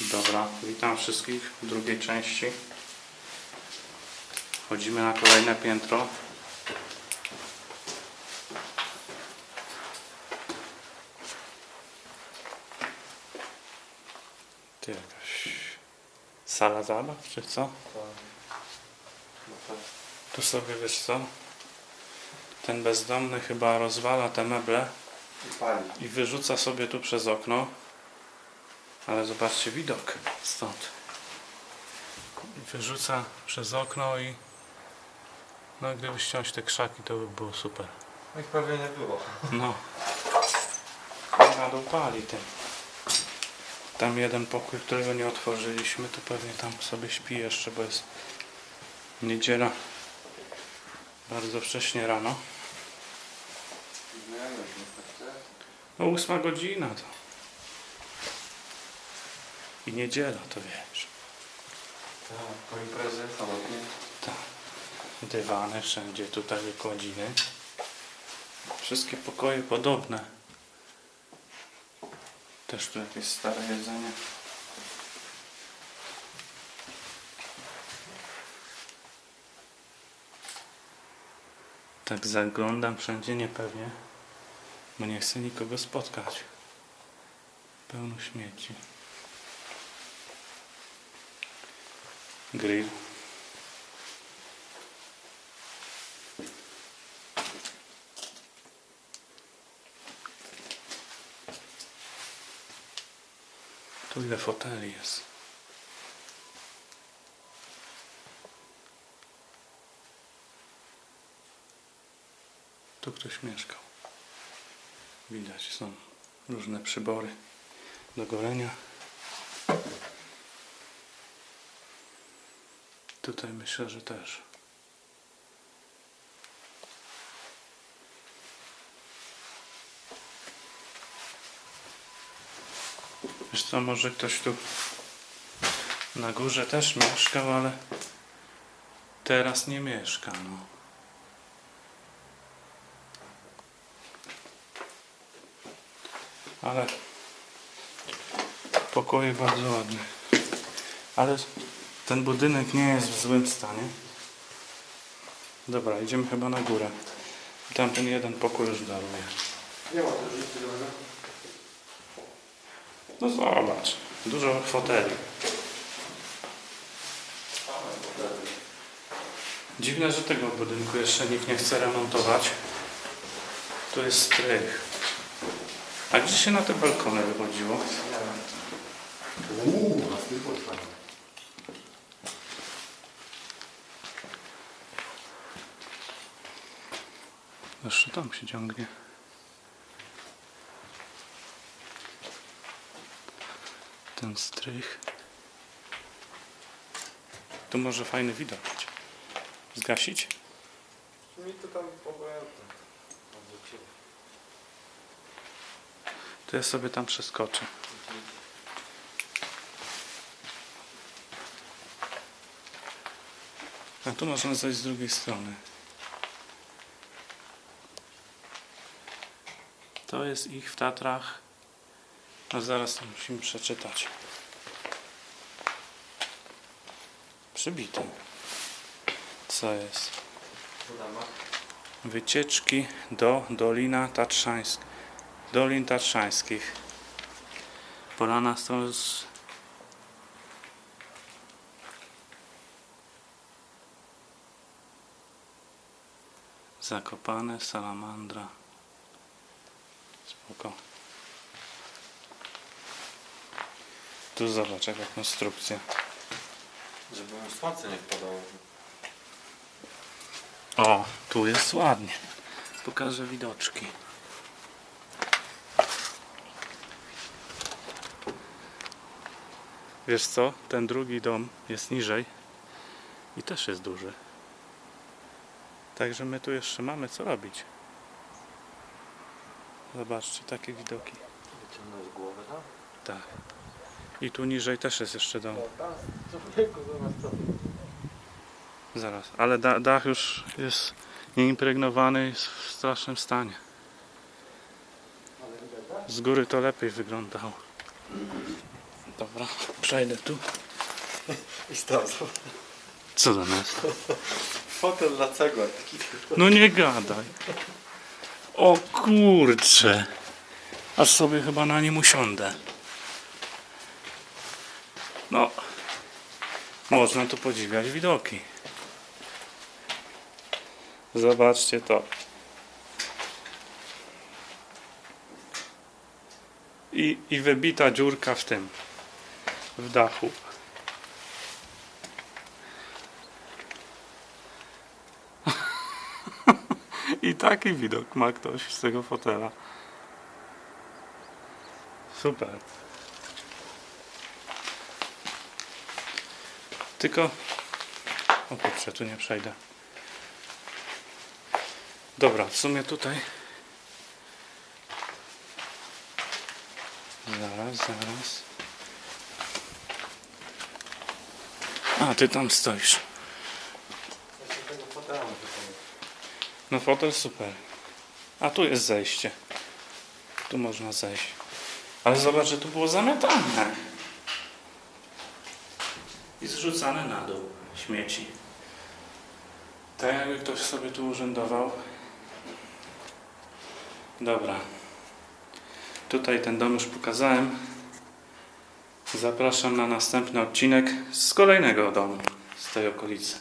Dobra, witam wszystkich w drugiej części. Chodzimy na kolejne piętro. Ty jakaś sala zabaw, czy co? Tu sobie wiesz co? Ten bezdomny chyba rozwala te meble I wyrzuca sobie tu przez okno. Ale zobaczcie widok stąd. Wyrzuca przez okno i no gdyby ściąć te krzaki to by było super. No ich prawie nie było. No. Na dół pali tym. Tam jeden pokój, którego nie otworzyliśmy, to pewnie tam sobie śpi jeszcze, bo jest niedziela. Bardzo wcześnie rano. No ósma godzina to. I niedziela to wiesz. Tak, po imprezy samotnie. Tak. Dywany wszędzie, tutaj wykładziny. Wszystkie pokoje podobne. Też tu jakieś stare jedzenie. Tak zaglądam wszędzie niepewnie, bo nie chcę nikogo spotkać. Pełno śmieci. Grill. Tu ile foteli jest. Tu ktoś mieszkał. Widać, są różne przybory do golenia. Tutaj myślę, że też. Wiesz co, może ktoś tu na górze też mieszkał, ale teraz nie mieszka, no. Ale pokoje bardzo ładne. Ale ten budynek nie jest w złym stanie. Dobra, idziemy chyba na górę. Tamten jeden pokój już daruje. Nie ma też nic. No zobacz, dużo foteli. Dziwne, że tego budynku jeszcze nikt nie chce remontować. Tu jest strych. A gdzie się na te balkony wychodziło? Uuu, na styl Jeszcze tam się ciągnie. Ten strych. Tu może fajny widok być. Zgasić? Mi to tam obojętne. To ja sobie tam przeskoczę. A tu można zejść z drugiej strony. To jest ich w Tatrach. No zaraz to musimy przeczytać. Przybite. Co jest? Wycieczki do Dolina Tatrzańsk. Dolin Tatrzańskich. Polana jest... Zakopane, salamandra. Spoko. Tu zobacz jaka konstrukcja. Żeby mu słońce nie wpadało. O, tu jest ładnie. Pokażę widoczki. Wiesz co? Ten drugi dom jest niżej i też jest duży. Także my tu jeszcze mamy co robić. Zobaczcie, takie widoki. Wyciągnąć głowę tam? Tak. I tu niżej też jest jeszcze dom. Zaraz. Ale da, dach już jest nieimpregnowany, jest w strasznym stanie. Z góry to lepiej wyglądało. Dobra, przejdę tu. I zobacz. Co za nas? Fotel dla cegła. No nie gadaj. O kurcze. Aż sobie chyba na nim usiądę. No. Można tu podziwiać widoki. Zobaczcie to. I, I wybita dziurka w tym. W dachu. I taki widok ma ktoś z tego fotela. Super. Tylko. O kurczę, tu nie przejdę. Dobra, w sumie tutaj. Zaraz, zaraz. A, ty tam stoisz. Właśnie tego fotela muszę pomóc. No fotel super. A tu jest zejście. Tu można zejść. Ale zobacz, że tu było zamiatane. I zrzucane na dół śmieci. Tak jakby ktoś sobie tu urzędował. Dobra. Tutaj ten dom już pokazałem. Zapraszam na następny odcinek z kolejnego domu z tej okolicy.